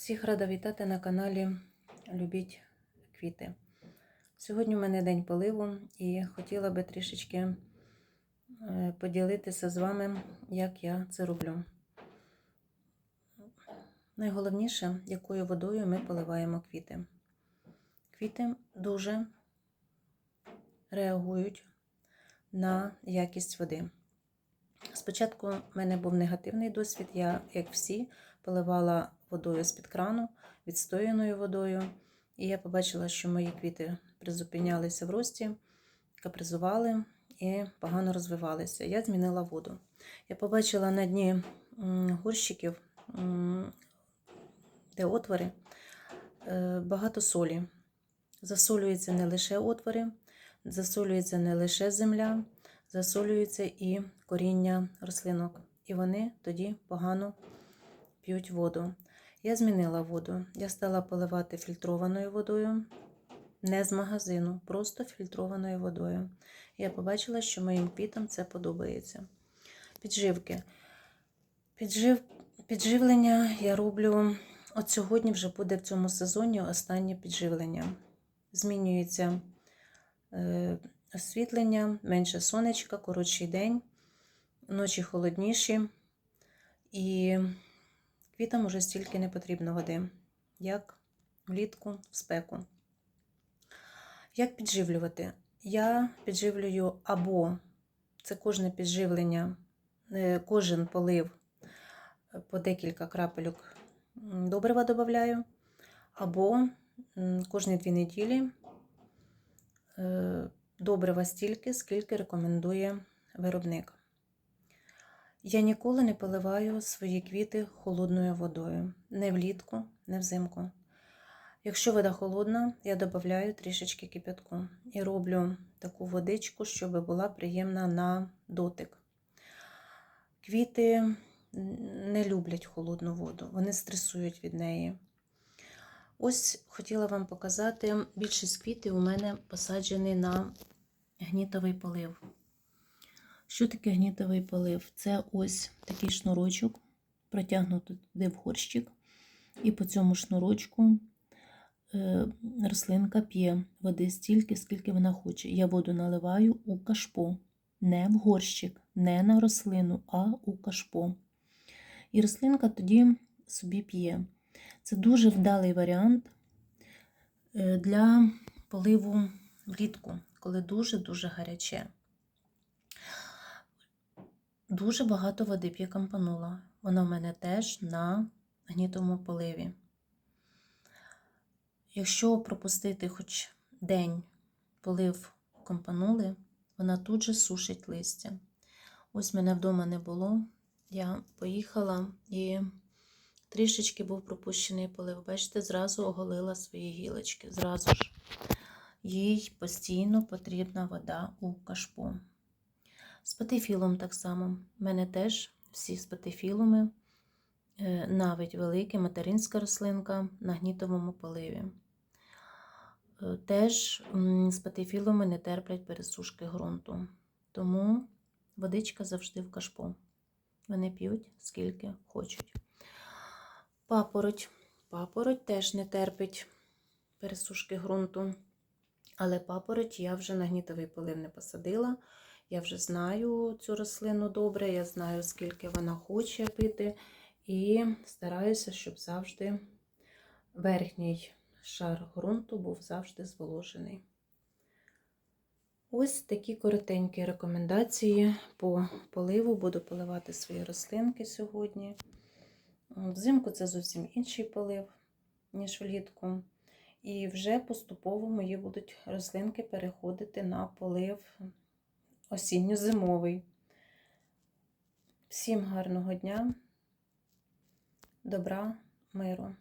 Всіх рада вітати на каналі Любіть квіти. Сьогодні у мене день поливу і хотіла би трішечки е, поділитися з вами, як я це роблю. Найголовніше, якою водою ми поливаємо квіти. Квіти дуже реагують на якість води. Спочатку в мене був негативний досвід. Я, як всі, поливала водою з-під крану, відстояною водою. І я побачила, що мої квіти призупинялися в рості, капризували і погано розвивалися. Я змінила воду. Я побачила на дні горщиків, де отвори, е, багато солі. Засолюються не лише отвори, засолюється не лише земля, засолюється і коріння рослинок. І вони тоді погано п'ють воду. Я змінила воду. Я стала поливати фільтрованою водою, не з магазину, просто фільтрованою водою. Я побачила, що моїм квітам це подобається. Підживки. Піджив... Підживлення я роблю. От сьогодні вже буде в цьому сезоні останнє підживлення. Змінюється е, освітлення, менше сонечка, коротший день, ночі холодніші. І квітам уже стільки не потрібно води, як влітку в спеку. Як підживлювати? Я підживлюю або це кожне підживлення, е, кожен полив е, по декілька крапельок добрива додаю, або кожні дві неділі е, добрива стільки, скільки рекомендує виробник. Я ніколи не поливаю свої квіти холодною водою. Не влітку, не взимку. Якщо вода холодна, я додаю трішечки кипятку і роблю таку водичку, щоб була приємна на дотик. Квіти не люблять холодну воду, вони стресують від неї. Ось хотіла вам показати, більшість квітів у мене посаджені на гнітовий полив. Що таке гнітовий полив? Це ось такий шнурочок, протягнутий туди в горщик, і по цьому шнурочку е, рослинка п'є води стільки, скільки вона хоче. Я воду наливаю у кашпо, не в горщик, не на рослину, а у кашпо. І рослинка тоді собі п'є. Це дуже вдалий варіант е, для поливу влітку, коли дуже-дуже гаряче. Дуже багато води я кампанула. Вона в мене теж на гнітому поливі. Якщо пропустити хоч день полив компанули, вона тут же сушить листя. Ось мене вдома не було. Я поїхала і трішечки був пропущений полив. Бачите, зразу оголила свої гілочки. Зразу ж їй постійно потрібна вода у кашпо. З патифілом так само. У мене теж всі з патифілами, е, навіть велика материнська рослинка на гнітовому поливі. Е, теж з патифілами не терплять пересушки ґрунту. Тому водичка завжди в кашпо. Вони п'ють скільки хочуть. Папороть. Папороть теж не терпить пересушки ґрунту. Але папороть я вже на гнітовий полив не посадила. Я вже знаю цю рослину добре, я знаю, скільки вона хоче пити, і стараюся, щоб завжди верхній шар ґрунту був завжди зволожений. Ось такі коротенькі рекомендації по поливу. Буду поливати свої рослинки сьогодні. Взимку це зовсім інший полив, ніж влітку. І вже поступово мої будуть рослинки переходити на полив осінньо-зимовий. Всім гарного дня, добра, миру!